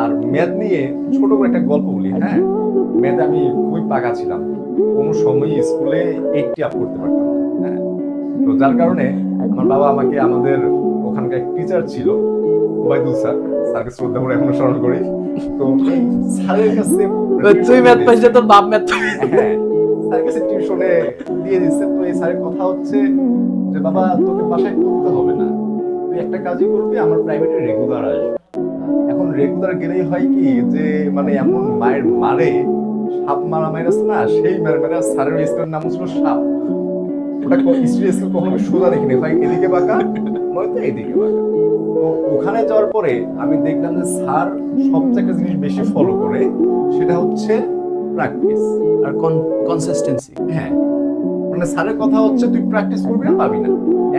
আর math নিয়ে ছোট করে একটা গল্প বলি হ্যাঁ? ম্যাথ আমি খুবই পাকা ছিলাম। কোনো সময় স্কুলে এইটটি আপ করতে পারতাম হ্যাঁ? তো যার কারণে আমার বাবা আমাকে আমাদের ওখানকার টিচার ছিল ওবায়দুল স্যার। স্যারকে শ্রদ্ধা করে এখনও স্মরণ করি। তো স্যারের কাছে তুই ম্যাথ পাইছে তোর বাপ ম্যাথ হ্যাঁ স্যারের কাছে টিউশনে দিয়ে দিচ্ছে তো এই স্যারের কথা হচ্ছে যে বাবা তোকে বাসায় করতে হবে না। তুই একটা কাজই করবি আমার প্রাইভেটে রেগুলার আসবে। রেগুলার গেলেই হয় কি যে মানে এমন মায়ের মারে, সাপ মারা মাইরাস না, সেই মারা স্যারের স্কুলের নাম ছিল সাপ। ওটা স্কুল কখনো সোজা দেখিনি। এদিকে বাঁকা, নয়তো এদিকে বাঁকা। তো ওখানে যাওয়ার পরে আমি দেখলাম যে স্যার সবচেয়ে একটা জিনিস বেশি ফলো করে, সেটা হচ্ছে প্র্যাকটিস আর কনসিস্টেন্সি হ্যাঁ। মানে স্যারের কথা হচ্ছে তুই প্র্যাকটিস করবি না পাবি না।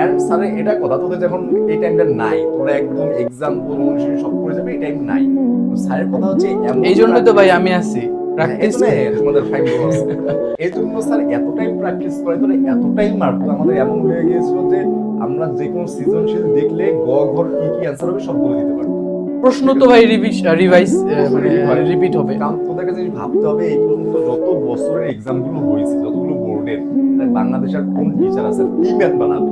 এন্ড স্যারের এটা কথা তোদের যখন এই টাইমটা নাই তোরা একদম এক্সাম অনুশীলন সব করে যাবে এই টাইম নাই। তো স্যারের কথা হচ্ছে এই জন্যই তো ভাই আমি আছি। প্র্যাকটিস তোমাদের ফাইভ এই জন্য স্যার এতটাই প্র্যাকটিস করে তোরা এতটাই মারতো আমাদের এমন হয়ে গিয়েছিল যে আমরা যে কোনো সৃজনশীল দেখলে গ ঘর কি কি অ্যান্সার হবে সব বলে দিতে পারতাম। প্রশ্ন তো ভাই রিভাইস মানে রিপিট হবে। কারণ তোদেরকে জিনিস ভাবতে হবে এই পর্যন্ত যত বছরের এক্সামগুলো হয়েছে যতগুলো বোর্ডের বাংলাদেশের কোন টিচার আছে কি ম্যাথ বানাবে?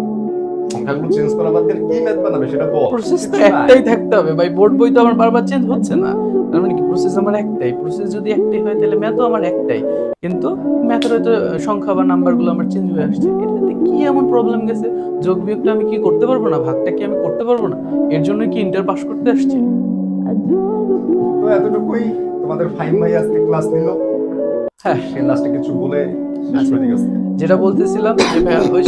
সংখ্যাগুলো চেঞ্জ করা বাদ দিয়ে কি ম্যাথ বানাবে সেটা বল। প্রসেস তো একটাই থাকতে হবে ভাই বোর্ড বই তো আমার বারবার চেঞ্জ হচ্ছে না। তার মানে কি প্রসেস আমার একটাই। প্রসেস যদি একটাই হয় তাহলে ম্যাথও আমার একটাই। কিন্তু ম্যাথের হয়তো সংখ্যা বা নাম্বারগুলো আমার চেঞ্জ হয়ে আসছে। এটাতে কি এমন প্রবলেম গেছে? যোগ বিয়োগটা আমি কি করতে পারব না? ভাগটা কি আমি করতে পারব না? এর জন্য কি ইন্টার পাস করতে আসছি? তো এতটুকুই তোমাদের ফাইন ভাই আজকে ক্লাস নিল। হ্যাঁ। সে লাস্টে কিছু বলে আচ্ছা, যেটা বলতেছিলাম যে ভাইয়া ওই